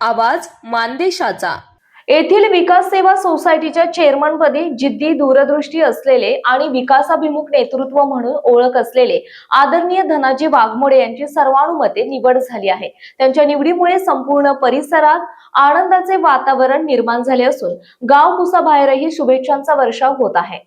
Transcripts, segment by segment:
आवाज मानदेशाचा. येथील विकास सेवा सोसायटीच्या चेअरमनपदी जिद्दी दूरदृष्टी असलेले आणि विकासाभिमुख नेतृत्व म्हणून ओळख असलेले आदरणीय धनाजी वाघमोडे यांची सर्वानुमते निवड झाली आहे. त्यांच्या निवडीमुळे संपूर्ण परिसरात आनंदाचे वातावरण निर्माण झाले असून गाव कुसाबाहेरही शुभेच्छांचा वर्षाव होत आहे.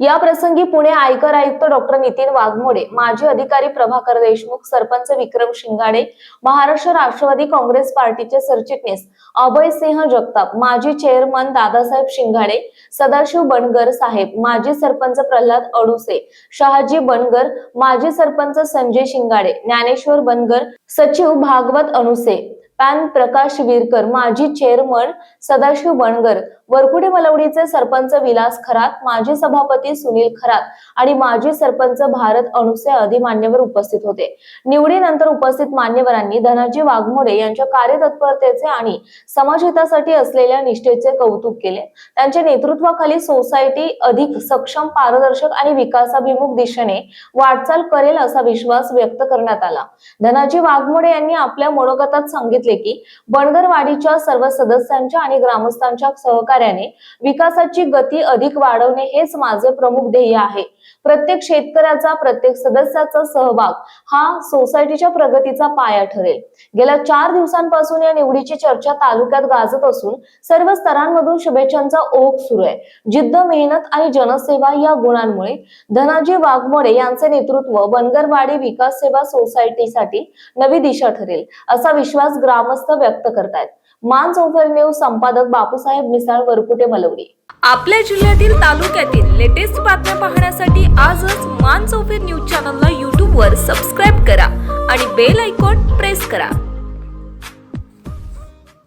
या प्रसंगी पुणे आयकर आयुक्त डॉक्टर नितीन वाघमोडे माजी अधिकारी प्रभाकर देशमुख सरपंच विक्रम शिंगाडे महाराष्ट्र राष्ट्रवादी काँग्रेस पार्टीचे सरचिटणीस अभय सिंह जगताप माजी चेअरमन दादासाहेब शिंगाडे सदाशिव बनगर साहेब माजी सरपंच प्रल्हाद अडुसे शहाजी बनगर माजी सरपंच संजय शिंगाडे ज्ञानेश्वर बनगर सचिव भागवत अनुसे पॅन प्रकाश वीरकर माजी चेअरमन सदाशिव बनगर वरकुडे मलवडीचे सरपंच विलास खरात माजी सभापती सुनील खरात आणि माजी सरपंच भारत अणुसे आदी मान्यवर उपस्थित होते. निवडीनंतर उपस्थित मान्यवरांनी धनाजी वाघमोडे यांच्या कार्यतत्परतेचे आणि समाजहितासाठी असलेल्या निष्ठेचे कौतुक केले. त्यांच्या नेतृत्वाखाली सोसायटी अधिक सक्षम पारदर्शक आणि विकासाभिमुख दिशेने वाटचाल करेल असा विश्वास व्यक्त करण्यात आला. धनाजी वाघमोडे यांनी आपल्या मनोगतात सांगितले सांगितले की बनगरवाडीच्या सर्व सदस्यांच्या आणि ग्रामस्थांच्या सहकार्याने विकासाची गती अधिक वाढवणे हेच माझे प्रमुख ध्येय आहे. प्रत्येक शेतकऱ्याचा प्रत्येक सदस्याचा सहभाग हा सोसायटीच्या प्रगतीचा पाया ठरेल. गेल्या चार दिवसांपासून या निवडीची चर्चा तालुक्यात गाजत असून सर्व स्तरांमधून शुभेच्छांचा ओघ सुरू आहे. जिद्द मेहनत आणि जनसेवा या गुणांमुळे धनाजी वाघमोडे यांचे नेतृत्व बनगरवाडी विकास सेवा सोसायटीसाठी नवी दिशा ठरेल असा विश्वास ग्राम ग्रामस्थ व्यक्त करतायत. मान चौफर न्यूज संपादक बापूसाहेब मिसाळ वरकुटे मलवडी. आपल्या जिल्ह्यातील तालुक्यातील लेटेस्ट बातम्या पाहण्यासाठी आजच मान चौफेर न्यूज चॅनलला यूट्यूबवर सबस्क्राईब करा आणि बेल आयकॉन प्रेस करा.